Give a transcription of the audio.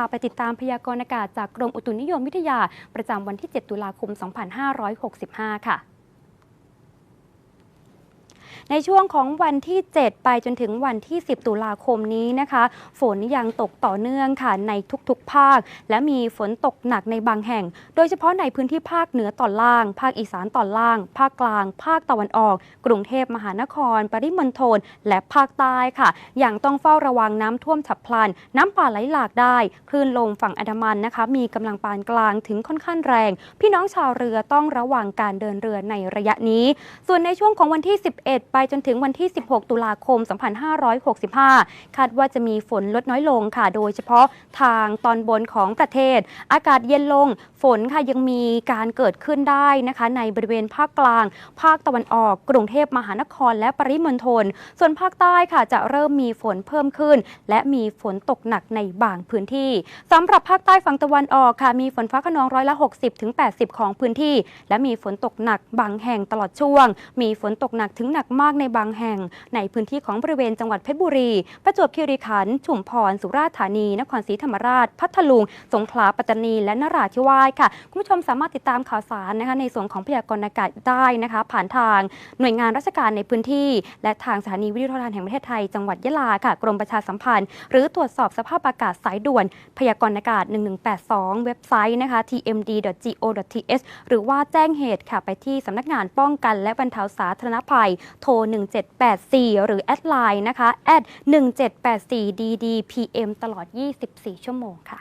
าไปติดตามพยากรณ์อากาศจากกรมอุตุนิยมวิทยาประจำวันที่ 7 ตุลาคม 2565 ค่ะ ในช่วงของวันที่ 7 ไปจนถึงวันที่ 10 ตุลาคมนี้นะคะ ฝนยังตกต่อเนื่องค่ะในทุกๆ ภาค และมีฝนตกหนักในบางแห่ง โดยเฉพาะในพื้นที่ภาคเหนือตอนล่าง ภาคอีสานตอนล่าง ภาคกลาง ภาคตะวันออก กรุงเทพมหานคร ปริมณฑลและภาคใต้ค่ะ อย่างต้องเฝ้าระวังน้ำท่วมฉับพลัน น้ำป่าไหลหลากได้ คลื่นลมฝั่งอันดามันนะคะ มีกำลังปานกลางถึงค่อนข้างแรง พี่น้องชาวเรือต้องระวังการเดินเรือในระยะนี้ ส่วนในช่วงของวันที่ 11ไปจนถึงวันที่ 16 ตุลาคม 2565 คาดว่าจะมีฝนลดน้อยลงค่ะ โดยเฉพาะทางตอนบนของประเทศ อากาศเย็นลง ฝนค่ะยังมีการเกิดขึ้นได้นะคะ ในบริเวณภาคกลาง ภาคตะวันออก กรุงเทพมหานคร และปริมณฑล ส่วนภาคใต้ค่ะจะเริ่มมีฝนเพิ่มขึ้น และมีฝนตกหนักในบางพื้นที่สำหรับภาคใต้ฝั่งตะวันออกค่ะ มีฝนฟ้าขนองร้อยละ 60ถึง80ของพื้นที่ และมีฝนตกหนักบางแห่งตลอดช่วง มีฝนตกหนักถึงหนักมากในบางแห่ง ในพื้นที่ของบริเวณจังหวัดเพชรบุรี ประจวบคีรีขันธ์ชุมพร สุราษฎร์ธานี นครศรีธรรมราช พัทลุง สงขลา ปัตตานี และนราธิวาสค่ะ คุณผู้ชมสามารถติดตามข่าวสารนะคะในส่วนของพยากรณ์อากาศได้นะคะ ผ่านทางหน่วยงานราชการในพื้นที่ และทางสถานีวิทยุโทรทัศน์แห่งประเทศไทย จังหวัดยะลาค่ะ กรมประชาสัมพันธ์ หรือตรวจสอบสภาพอากาศสายด่วน พยากรณ์อากาศ 1182 เว็บไซต์นะคะ tmd.go.th หรือว่าแจ้งเหตุค่ะไปที่สำนักงานป้องกันและบรรเทาสาธารณภัย โทร1784 หรือแอดไลน์นะคะ at 1784 ddpm ตลอด 24 ชั่วโมงค่ะ